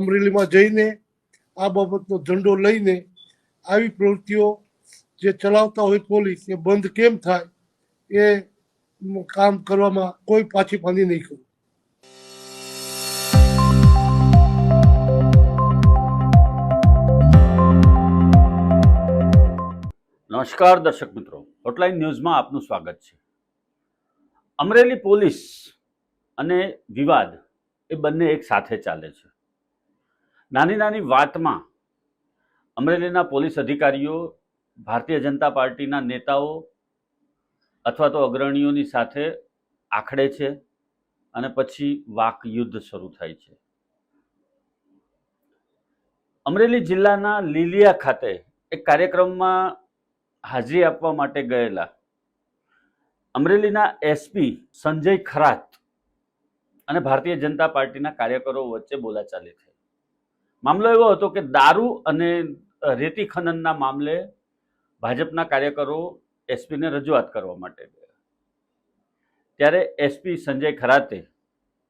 અમરેલીમાં જઈને આ બાબતનો ઝંડો લઈને આવી પ્રવૃત્તિઓ જે ચલાવતા હોય પોલીસ, એ બંધ કેમ થાય, એ કામ કરવામાં કોઈ પાછી પાની નહીં કરું નમસ્કાર દર્શક મિત્રો હોટલાઇન ન્યૂઝમાં આપનું સ્વાગત છે. અમરેલી પોલીસ અને વિવાદ એ બંને એક સાથે ચાલે છે. નાની નાની વાતમાં અમરેલીના પોલીસ અધિકારીઓ, ભારતીય જનતા પાર્ટીના નેતાઓ અથવા તો અગ્રણીઓની સાથે આખડે છે અને પછી વાક યુદ્ધ શરૂ થાય છે. અમરેલી જિલ્લાના લીલિયા ખાતે એક કાર્યક્રમમાં હાજરી આપવા માટે ગયેલા અમરેલીના એસપી સંજય ખરાત અને ભારતીય જનતા પાર્ટીના કાર્યકરો વચ્ચે બોલાચાલી થઈ. મામલો એવો હતો કે દારૂ અને રેતી ખનનના મામલે ભાજપના કાર્યકરો એસપીને રજૂઆત કરવા માટે ગયા. ત્યારે એસપી સંજય ખરાતે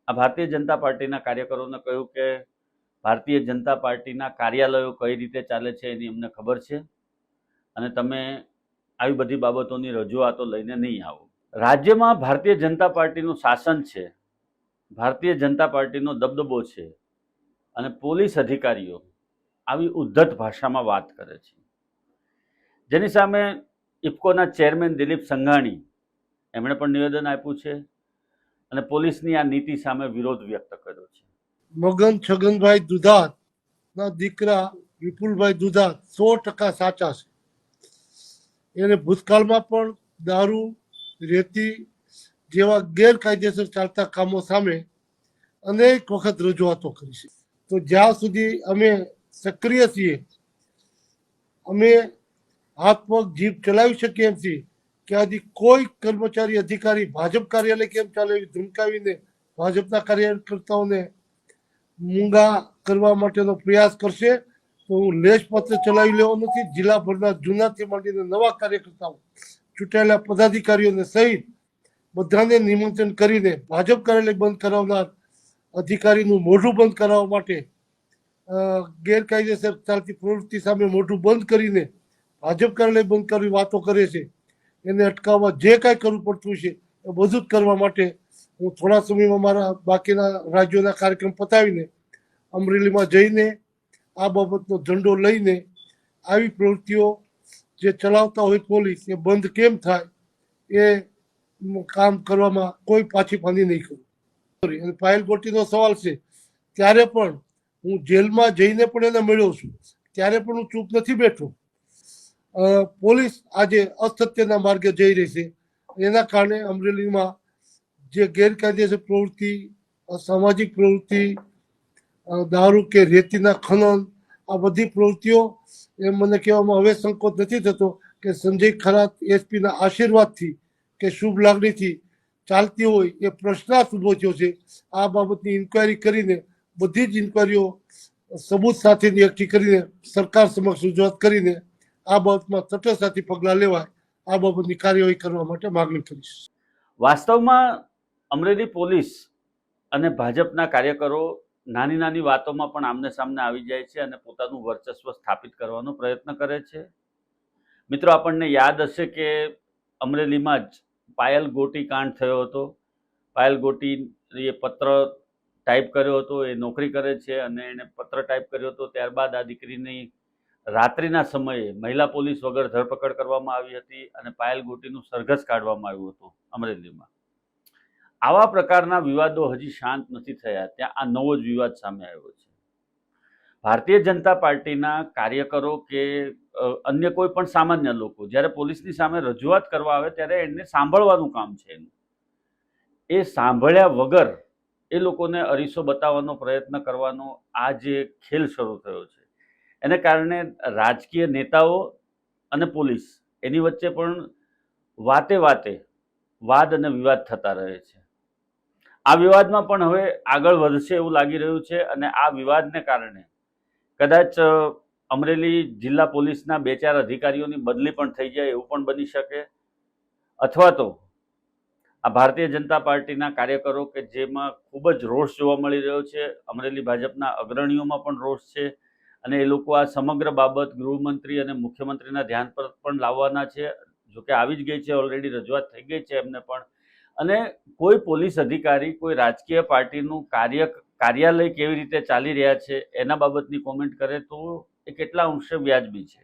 આ ભારતીય જનતા પાર્ટીના કાર્યકરોને કહ્યું કે ભારતીય જનતા પાર્ટીના કાર્યાલયો કઈ રીતે ચાલે છે એની અમને ખબર છે અને તમે આવી બધી બાબતોની રજૂઆતો લઈને નહીં આવો. રાજ્યમાં ભારતીય જનતા પાર્ટીનું શાસન છે, ભારતીય જનતા પાર્ટીનો દબદબો છે અને પોલીસ અધિકારીઓ આવી ઉદ્ધત ભાષામાં વાત કરે છે. જેની સામે ઇફકોના ચેરમેન દિલીપ સંઘાણી એમણે પણ નિવેદન આપ્યું છે અને પોલીસની આ નીતિ સામે વિરોધ વ્યક્ત કર્યો છે. મગન છગનભાઈ દુધાત ના દીકરા વિપુલભાઈ દુધાત સો ટકા સાચા છે. એને ભૂતકાળમાં પણ દારૂ, રેતી જેવા ગેરકાયદેસર ચાલતા કામો સામે અનેક વખત રજૂઆતો કરી છે. તો જ્યાં સુધી અમે સક્રિય છીએ, અમે હાથ પગ જીભ ચલાવી શકીએ એમ છીએ કે આજે કોઈ કર્મચારી, અધિકારી, ભાજપ કાર્યાલય કેમ ચાલે ધમકાવીને ભાજપના કાર્યકર્તાઓને મૂંગા કરવા માટેનો પ્રયાસ કરશે, તો હું લેશપત્ર ચલાવી લેવો નથી. જિલ્લાભરના જૂનાથી માંડીને નવા કાર્યકર્તાઓ, ચૂંટાયેલા પદાધિકારીઓને સહિત બધાને નિમંત્રણ કરીને ભાજપ કાર્યાલય બંધ કરાવનાર અધિકારીનું મોઢું બંધ કરાવવા માટે ગેરકાયદેસર ચાલતી પ્રવૃત્તિ સામે મોઢું બંધ કરીને ભાજપ કાર્યાલય બંધ કરવી વાતો કરે છે. એને અટકાવવા જે કાંઈ કરવું પડતું છે એ બધું જ કરવા માટે હું થોડા સમયમાં મારા બાકીના રાજ્યોના કાર્યક્રમ પતાવીને, અમરેલીમાં જઈને આ બાબતનો ઝંડો લઈને આવી પ્રવૃત્તિઓ જે ચલાવતા હોય પોલીસ એ બંધ કેમ થાય એ કામ કરવામાં કોઈ પાછી પાની નહીં કરું. અને પાયલ સવાલ છે. ત્યારે પણ હું જેલમાં જઈને પણ એને મળ્યો છું. ત્યારે પણ હું ચૂપ નથી બેઠો. પોલીસ આજે અસત્યના માર્ગે જઈ રહી છે. એના કારણે અમરેલીમાં જે ગેરકાયદેસર પ્રવૃત્તિ સામાજિક પ્રવૃત્તિ દારૂ કે રેતીના ખનન, આ બધી પ્રવૃત્તિઓ એ મને કહેવામાં હવે સંકોચ નથી થતો કે સંજય ખરાત એસપીના આશીર્વાદથી કે શુભ લાગણીથી ચાલતી હોય એ પ્રશ્નાર્થ ઊભો થયો છે. આ બાબતની ઇન્કવાયરી કરીને બધી જ ઇન્કવાયરીઓ સબૂત સાથેની એકઠી કરીને સરકાર સમક્ષ રજૂઆત કરીને આ બાબતમાં તટસ્થતાથી પગલાં લેવાય આ બાબતની કાર્યવાહી કરવા માટે માગણી કરીશ. વાસ્તવમાં અમરેલી પોલીસ અને ભાજપના કાર્યકરો નાની નાની વાતોમાં પણ આમને સામને આવી જાય છે અને પોતાનું વર્ચસ્વ સ્થાપિત કરવાનો પ્રયત્ન કરે છે. મિત્રો, આપણને યાદ હશે કે અમરેલીમાં જ પાયલ ગોટી કાંડ થયો હતો. પાયલ ગોટી એ પત્ર ટાઈપ કર્યો હતો, એ નોકરી કરે છે અને એણે પત્ર ટાઈપ કર્યો હતો. ત્યારબાદ આ દીકરીની રાત્રિના સમયે મહિલા પોલીસ વગર ધરપકડ કરવામાં આવી હતી અને પાયલ ગોટીનું સરઘસ કાઢવામાં આવ્યું હતું અમરેલીમાં. આવા પ્રકારના વિવાદો હજી શાંત નથી થયા. ત્યાં આ નવો જ વિવાદ સામે આવ્યો છે. ભારતીય જનતા પાર્ટીના કાર્યકરો કે અન્ય કોઈ પણ સામાન્ય લોકો જ્યારે પોલીસની સામે રજૂઆત કરવા આવે ત્યારે એમને સાંભળવાનું કામ છે એનું. એ સાંભળ્યા વગર એ લોકોને અરીસો બતાવવાનો પ્રયત્ન કરવાનો આ જે ખેલ શરૂ થયો છે. એને કારણે રાજકીય નેતાઓ અને પોલીસ એની વચ્ચે પણ વાતે વાતે વાદ અને વિવાદ થતા રહે છે. આ વિવાદમાં પણ હવે આગળ વધશે એવું લાગી રહ્યું છે અને આ વિવાદને કારણે કદાચ અમરેલી જિલ્લા પોલીસના બે ચાર અધિકારીઓની બદલી પણ થઈ જાય એવું પણ બની શકે. અથવા તો, આ ભારતીય જનતા પાર્ટીના કાર્યકરો કે જેમાં ખૂબ જ રોષ જોવા મળી રહ્યો છે, અમરેલી ભાજપના અગ્રણીઓમાં પણ રોષ છે અને એ લોકો આ સમગ્ર બાબત ગૃહમંત્રી અને મુખ્યમંત્રીના ધ્યાન પર પણ લાવવાના છે. જોકે આવી જ ગઈ છે, ઓલરેડી રજૂઆત થઈ ગઈ છે એમને પણ. અને કોઈ પોલીસ અધિકારી, કોઈ રાજકીય પાર્ટીનું કાર્ય કાર્યાલય કેવી રીતે ચાલી રહ્યા છે, એના બાબતની કોમેન્ટ કરે તો એ કેટલા અંશે વ્યાજબી છે.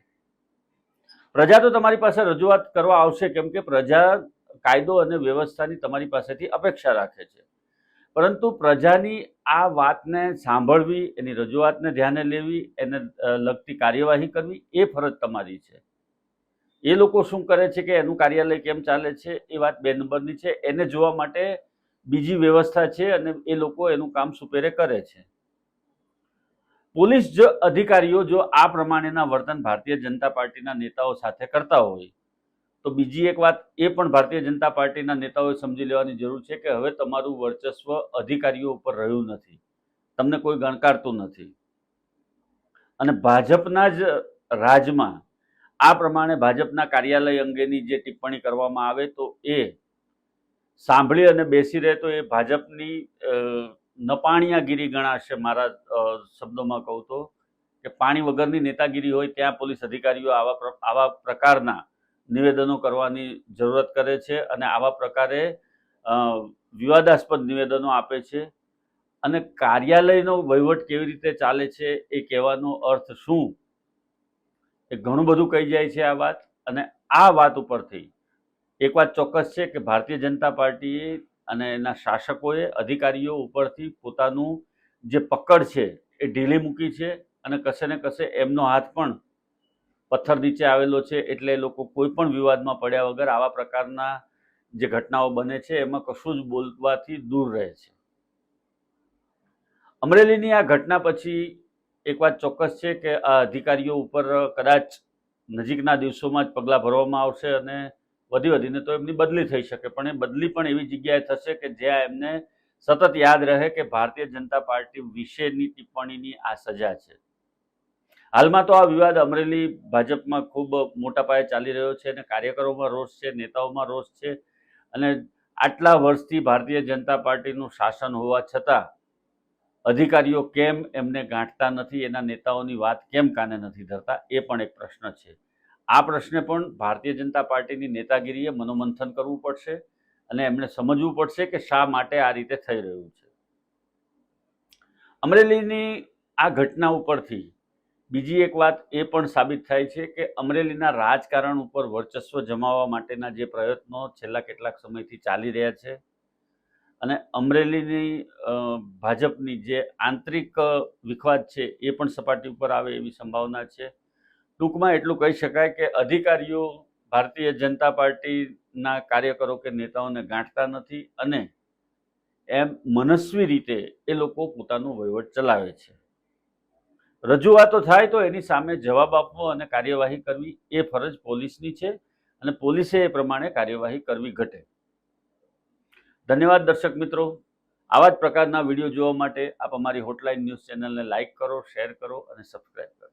પ્રજા તો તમારી પાસે રજૂઆત કરવા આવશે, કેમ કે પ્રજા કાયદો અને વ્યવસ્થાની તમારી પાસેથી અપેક્ષા રાખે છે. પરંતુ પ્રજાની આ વાતને સાંભળવી, એની રજૂઆતને ધ્યાને લેવી, એને લગતી કાર્યવાહી કરવી એ ફરજ તમારી છે. એ લોકો શું કરે છે કે એનું કાર્યાલય કેમ ચાલે છે એ વાત બે નંબરની છે. એને જોવા માટે બીજી વ્યવસ્થા છે અને એ લોકો એનું કામ સુપેરે કરે છે. પોલીસ જો અધિકારીઓ જો આ પ્રમાણેના વર્તન ભારતીય જનતા પાર્ટીના નેતાઓ સાથે કરતા હોય, તો બીજી એક વાત એ પણ ભારતીય જનતા પાર્ટીના નેતાઓએ સમજી લેવાની જરૂર છે કે હવે તમારું વર્ચસ્વ અધિકારીઓ ઉપર રહ્યું નથી. તમને કોઈ ગણકારતું નથી. અને ભાજપના જ રાજમાં આ પ્રમાણે ભાજપના કાર્યાલય અંગેની જે ટિપ્પણી કરવામાં આવે તો એ સાંભળી અને બેસી રહે તો એ ભાજપની નપાણિયાગીરી ગણાશે મારા શબ્દોમાં કહું તો. કે પાણી વગરની નેતાગીરી હોય ત્યાં પોલીસ અધિકારીઓ આવા આવા પ્રકારના નિવેદનો કરવાની જરૂરત કરે છે અને આવા પ્રકારે વિવાદાસ્પદ નિવેદનો આપે છે. અને કાર્યાલયનો વહીવટ કેવી રીતે ચાલે છે એ કહેવાનો અર્થ શું? એ ઘણું બધું કહી જાય છે આ વાત. અને આ વાત ઉપરથી એક વાત ચોક્કસ છે કે ભારતીય જનતા પાર્ટીએ અને એના શાસકોએ અધિકારીઓ ઉપરથી પોતાનું જે પકડ છે એ ઢીલી મૂકી છે અને કશે ને કશે એમનો હાથ પણ પથ્થર નીચે આવેલો છે એટલે એ લોકો કોઈ પણ વિવાદમાં પડ્યા વગર આવા પ્રકારના જે ઘટનાઓ બને છે એમાં કશું જ બોલવાથી દૂર રહે છે. અમરેલીની આ ઘટના પછી એક વાત ચોક્કસ છે કે આ અધિકારીઓ ઉપર કદાચ નજીકના દિવસોમાં જ પગલાં ભરવામાં આવશે અને વધી વધીને તો એમની બદલી થઈ શકે, પણ એ બદલી પણ એવી જગ્યાએ થશે કે જ્યાં એમને સતત યાદ રહે કે ભારતીય જનતા પાર્ટી વિશેની ટિપ્પણીની આ સજા છે. હાલમાં તો આ વિવાદ અમરેલી ભાજપમાં ખૂબ મોટા પાયે ચાલી રહ્યો છે અને કાર્યકરોમાં રોષ છે, નેતાઓમાં રોષ છે અને આટલા વર્ષથી ભારતીય જનતા પાર્ટીનું શાસન હોવા છતાં અધિકારીઓ કેમ એમને ગાંઠતા નથી, એના નેતાઓની વાત કેમ કાને નથી ધરતા, એ પણ એક પ્રશ્ન છે. આ પ્રશ્ને પણ ભારતીય જનતા પાર્ટીની નેતાગીરીએ મનોમંથન કરવું પડશે અને એમણે સમજવું પડશે કે શા માટે આ રીતે થઈ રહ્યું છે. અમરેલીની આ ઘટના ઉપરથી બીજી એક વાત એ પણ સાબિત થાય છે કે અમરેલીના રાજકારણ ઉપર વર્ચસ્વ જમાવવા માટેના જે પ્રયત્નો છેલ્લા કેટલાક સમયથી ચાલી રહ્યા છે અને અમરેલીની ભાજપની જે આંતરિક વિખવાદ છે એ પણ સપાટી ઉપર આવે એવી સંભાવના છે. ટૂંકમાં એટલું કહી શકાય કે અધિકારીઓ ભારતીય જનતા પાર્ટીના કાર્યકરો કે નેતાઓને ગાંઠતા નથી અને એમ મનસ્વી રીતે એ લોકો પોતાનું વહીવટ ચલાવે છે. રજૂઆતો થાય તો એની સામે જવાબ આપવો અને કાર્યવાહી કરવી એ ફરજ પોલીસની છે અને પોલીસે એ પ્રમાણે કાર્યવાહી કરવી ઘટે. ધન્યવાદ દર્શક મિત્રો. આવા જ પ્રકારના વીડિયો જોવા માટે આપ અમારી હોટલાઇન ન્યૂઝ ચેનલને લાઇક કરો શેર કરો અને સબસ્ક્રાઈબ કરો.